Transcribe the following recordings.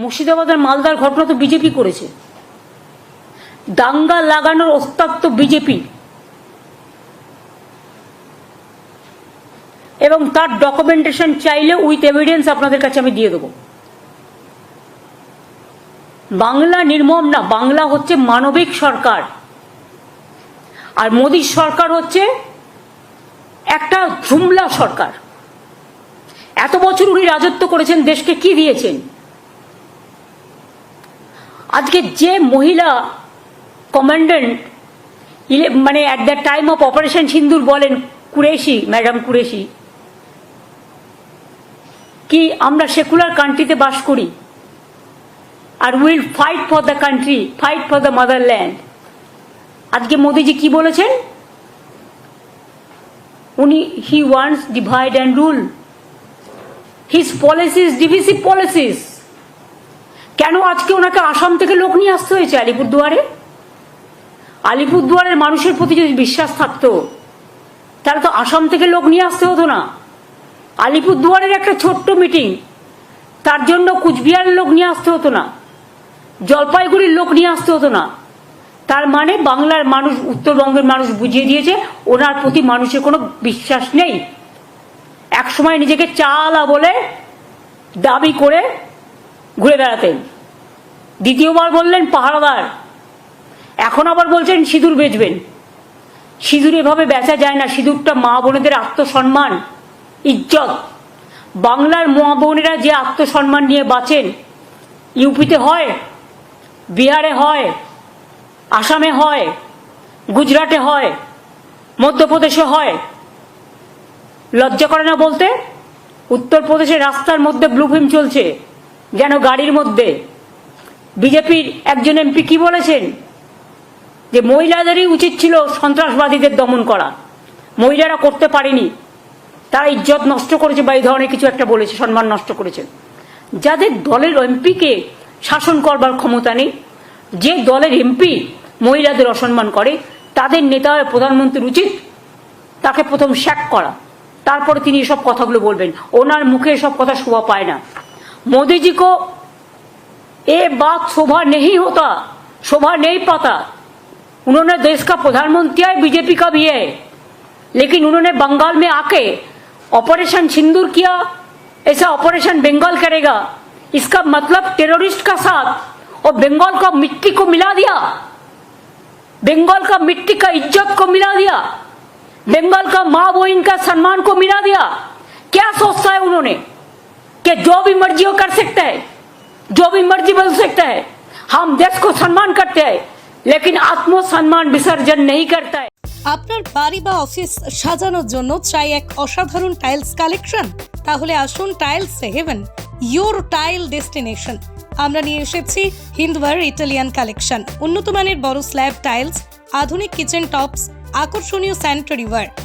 মুর্শিদাবাদের মালদার ঘটনা তো বিজেপি করেছে। দাঙ্গা লাগানোর তো বিজেপি এবং তার ডকুমেন্টেশন চাইলে উইথ এভিডেন্স আপনাদের কাছে আমি দিয়ে দেবো। বাংলা নির্মম না, বাংলা হচ্ছে মানবিক সরকার। আর মোদীর সরকার হচ্ছে একটা ঝুমলা সরকার। এত বছর উনি রাজত্ব করেছেন, দেশকে কি দিয়েছেন? আজকে যে মহিলা কমান্ডেন্ট মানে at the time of operation Sindoor বলেন, কুরেশি ম্যাডাম কুরেশি, কি আমরা সেকুলার কান্ট্রিতে বাস করি, আর will fight for the country fight for the motherland আজকে মোদিজি কি বলেছেন? উনি he wants divide and rule his policies divisive policies কেন আজকে ওনাকে আসাম থেকে লোক নিয়ে আসতে হয়েছে আলিপুরদুয়ারে? আলিপুরদুয়ারের মানুষের প্রতি যদি বিশ্বাস থাকতো, তাহলে তো আসাম থেকে লোক নিয়ে আসতে হতো না। আলিপুরদুয়ারের একটা ছোট্ট মিটিং তার জন্য কুচবিহারের লোক নিয়ে আসতে হতো না। জলপাইগুড়ির লোক নিয়ে আসতে হতো না। তার মানে বাংলার মানুষ, উত্তরবঙ্গের মানুষ বুঝিয়ে দিয়েছে, ওনার প্রতি মানুষের কোনো বিশ্বাস নেই। একসময় নিজেকে চালা বলে দাবি করে ঘুরে বেড়াতেন। দ্বিতীয়বার বললেন, পাহারাদার, এখন আবার বলছেন সিঁদুর বেচবেন। সিঁদুর এভাবে বেচা যায় না, সিঁদুরটা মা বোনেদের আত্মসম্মান, ইজ্জত। বাংলার মা বোনেরা যে আত্মসম্মান নিয়ে বাঁচেন, ইউপিতে হয়, বিহারে হয়, আসামে হয়, গুজরাটে হয়, মধ্যপ্রদেশে হয়। লজ্জা করে না বলতে? উত্তরপ্রদেশের রাস্তার মধ্যে ব্লু ফিল্ম চলছে। যেন গাড়ির মধ্যে বিজেপির একজন এমপি কি বলেছেন? যে মহিলাদেরই উচিত ছিল সন্ত্রাসবাদীদের দমন করা। মহিলারা করতে পারেনি। তারা ইজ্জত নষ্ট করেছে বা এই ধরনের কিছু একটা বলেছে, সম্মান নষ্ট করেছে। যাদের দলের এমপিকে শাসন করবার ক্ষমতা নেই, যে দলের এমপি মহিলাদের অসম্মান করে, তাদের নেতা প্রধানমন্ত্রীর উচিত তাকে প্রথম শ্যাক করা। তারপরে তিনি এসব কথাগুলো বলবেন। ওনার মুখে এসব কথা শোভা পায় না। मोदी जी को ये बात शोभा नहीं होता, शोभा नहीं पाता। उन्होंने देश का प्रधानमंत्री है, बीजेपी का भी है। लेकिन उन्होंने बंगाल में आके ऑपरेशन सिंदूर किया, ऐसा ऑपरेशन बंगाल करेगा। इसका मतलब टेररिस्ट का साथ और बंगाल का मिट्टी को मिला दिया। बंगाल का मिट्टी का इज़्ज़त को मिला दिया। बंगाल का माँ बहन का सम्मान को मिला दिया। क्या सोचता है उन्होंने? कि जो भी मर्जी वो कर सकता है जो भी मर्जी बोल सकता है हम देश को सम्मान करते हैं लेकिन आत्मसम्मान विसर्जन नहीं करता है আপনার বাড়ি বা অফিস সাজানোর জন্য চাই এক অসাধারণ টাইলস কালেকশন তাহলে আসুন tiles heaven your tile destination আমরা নিয়ে এসেছি হিন্দওয়ার ইটালিয়ান কালেকশন উন্নত মানের বড় স্ল্যাব টাইলস আধুনিক কিচেন টপস আকর্ষণীয় স্যানিটারি ওয়্যার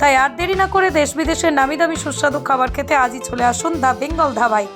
তাই আর দেরি না করে দেশ বিদেশের নামি দামি সুস্বাদু খাবার খেতে আজই চলে আসুন দ্য বেঙ্গল ধাবায়।